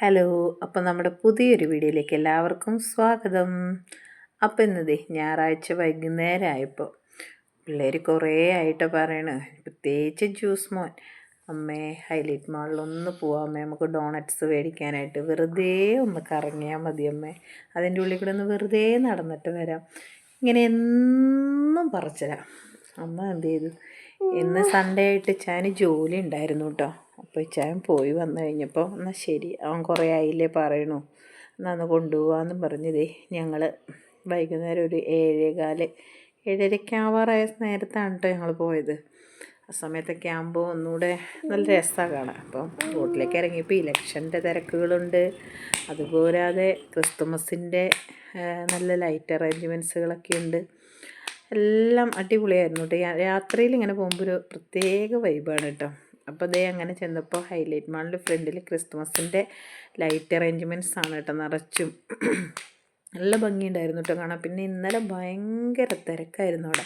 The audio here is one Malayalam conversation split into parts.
ഹലോ അപ്പം നമ്മുടെ പുതിയൊരു വീഡിയോയിലേക്ക് എല്ലാവർക്കും സ്വാഗതം. അപ്പം ഇന്നതേ ഞായറാഴ്ച വൈകുന്നേരം ആയപ്പോൾ പിള്ളേർ കുറേ ആയിട്ട് പറയണ് പ്രത്യേകിച്ച് ജ്യൂസ് മോൻ. അമ്മേ ഹൈലൈറ്റ് മാളിലൊന്ന് പോവാം അമ്മേ നമുക്ക് ഡോണറ്റ്സ് മേടിക്കാനായിട്ട്. വെറുതെ ഒന്ന് കറങ്ങിയാൽ മതി അമ്മേ. അതിന്റെ ഉള്ളിൽ കൂടെ ഒന്ന് വെറുതെ നടന്നിട്ട് വരാം. ഇങ്ങനെ എന്നും പറിച്ചരാം അമ്മ എന്ത് ചെയ്തു? ഇന്ന് സൺഡേ ആയിട്ട് ചാന് ജോലി ഉണ്ടായിരുന്നു കേട്ടോ അപ്പോൾ ചാൻ പോയി വന്നു കഴിഞ്ഞപ്പോൾ എന്നാൽ ശരി അവൻ കുറേ ആയില്ലേ പറയണു. എന്നാൽ ഒന്ന് കൊണ്ടുപോകാമെന്നും പറഞ്ഞതേ ഞങ്ങൾ വൈകുന്നേരം ഒരു ഏഴേകാൽ ഏഴരയ്ക്ക് ആവാറായ നേരത്താണ് കേട്ടോ ഞങ്ങൾ പോയത്. ആ സമയത്തൊക്കെ ആകുമ്പോൾ ഒന്നുകൂടെ നല്ല രസമാണ് കാണാം അപ്പം റോട്ടിലേക്ക് ഇറങ്ങിയപ്പോൾ ഇലക്ഷന്റെ തിരക്കുകളുണ്ട്. അതുപോരാതെ ക്രിസ്തുമസിന്റെ നല്ല ലൈറ്റ് അറേഞ്ച്മെന്റ്സുകളൊക്കെ ഉണ്ട്. എല്ലാം അടിപൊളിയായിരുന്നു കേട്ടോ രാത്രിയിൽ ഇങ്ങനെ പോകുമ്പോൾ ഒരു പ്രത്യേക വൈബാണ് കേട്ടോ അപ്പോൾ ദേ അങ്ങനെ ചെന്നപ്പോൾ ഹൈലൈറ്റ് മാളിന്റെ ഫ്രണ്ടിൽ ക്രിസ്മസിന്റെ ലൈറ്റ് അറേഞ്ച്മെന്റ്സ് ആണ് കേട്ടോ നിറച്ചും. നല്ല ഭംഗിയുണ്ടായിരുന്നു കേട്ടോ കാണാൻ. പിന്നെ ഇന്നലെ ഭയങ്കര തിരക്കായിരുന്നു അവിടെ.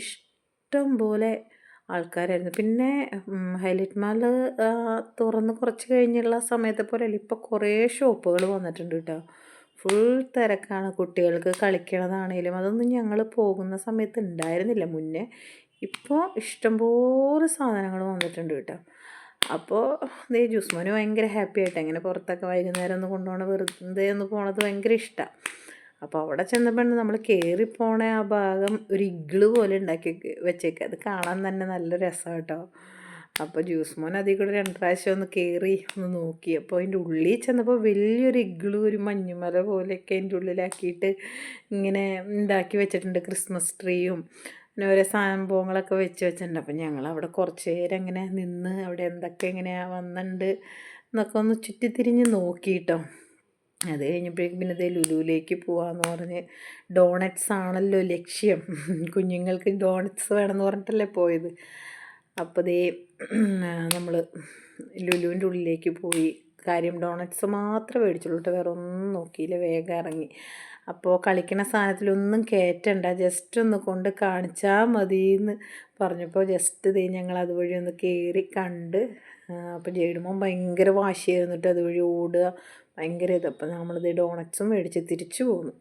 ഇഷ്ടം പോലെ ആൾക്കാരായിരുന്നു. പിന്നെ ഹൈലൈറ്റ് മാൾ തുറന്ന് കുറച്ച് കഴിഞ്ഞുള്ള സമയത്തെ പോലെയല്ല. ഇപ്പോൾ കുറേ ഷോപ്പുകൾ വന്നിട്ടുണ്ട് കേട്ടോ ഫുൾ തിരക്കാണ്. കുട്ടികൾക്ക് കളിക്കണതാണേലും അതൊന്നും ഞങ്ങൾ പോകുന്ന സമയത്ത് ഉണ്ടായിരുന്നില്ല. മുന്നേ ഇപ്പോൾ ഇഷ്ടംപോലെ സാധനങ്ങൾ വന്നിട്ടുണ്ട് കേട്ടോ. അപ്പോൾ ദേ ജുസ്മോന് ഭയങ്കര ഹാപ്പി ആയിട്ട് എങ്ങനെ പുറത്തൊക്കെ വൈകുന്നേരം ഒന്ന് കൊണ്ടുപോകണ വെറുതെ ഒന്ന് പോണത് ഭയങ്കര ഇഷ്ടമാണ് അപ്പോൾ അവിടെ ചെന്നപ്പോൾ നമ്മൾ കയറി പോണ ആ ഭാഗം ഒരു ഇഗ്ള് പോലെ ഉണ്ടാക്കി വെച്ചേക്കുക അത് കാണാൻ തന്നെ നല്ല രസമാണ് കേട്ടോ. അപ്പോൾ ജ്യൂസ് മോൻ അതിൽ കൂടെ രണ്ട് പ്രാവശ്യം ഒന്ന് കയറി ഒന്ന് നോക്കി. അപ്പോൾ അതിന്റെ ഉള്ളിൽ ചെന്നപ്പോൾ വലിയൊരു ഇഗ്ളു ഒരു മഞ്ഞുമല പോലെയൊക്കെ അതിന്റെ ഉള്ളിലാക്കിയിട്ട് ഇങ്ങനെ ഉണ്ടാക്കി വെച്ചിട്ടുണ്ട് ക്രിസ്മസ് ട്രീയും പിന്നെ ഓരോ സംഭവങ്ങളൊക്കെ വെച്ച് വെച്ചിട്ടുണ്ട്. അപ്പം ഞങ്ങൾ അവിടെ കുറച്ച് നേരം ഇങ്ങനെ നിന്ന് അവിടെ എന്തൊക്കെ എങ്ങനെയാണ് വന്നിട്ടുണ്ട് എന്നൊക്കെ ഒന്ന് ചുറ്റി ചുറ്റിത്തിരിഞ്ഞ് നോക്കിയിട്ടോ അത് കഴിഞ്ഞപ്പോഴേക്കും പിന്നെ ഇതേ ലുലുവിലേക്ക് പോകാമെന്ന് പറഞ്ഞ് ഡോണറ്റ്സ് ആണല്ലോ ലക്ഷ്യം. കുഞ്ഞുങ്ങൾക്ക് ഡോണറ്റ്സ് വേണമെന്ന് പറഞ്ഞിട്ടല്ലേ പോയത്. അപ്പോൾ ദേ നമ്മൾ ലുലുവിന്റെ ഉള്ളിലേക്ക് പോയി. കാര്യം ഡോണറ്റ്സ് മാത്രമേ മേടിച്ചുള്ളൂ കേട്ടോ. വേറെ ഒന്നും നോക്കിയില്ല. വേഗം ഇറങ്ങി. അപ്പോൾ കളിക്കണ സാധനത്തിലൊന്നും കയറ്റണ്ട ജസ്റ്റ് ഒന്ന് കൊണ്ട് കാണിച്ചാൽ മതി എന്ന് പറഞ്ഞപ്പോൾ ജസ്റ്റ് ഇത് ഞങ്ങൾ അതുവഴി ഒന്ന് കയറി കണ്ട് അപ്പോൾ ജേടുമ്പോൾ ഭയങ്കര വാശിയായിരുന്നിട്ട് അതുവഴി ഓടുക. ഭയങ്കര ഇത്. അപ്പോൾ നമ്മളിത് ഡോണറ്റ്സും മേടിച്ച് തിരിച്ചു പോന്നു.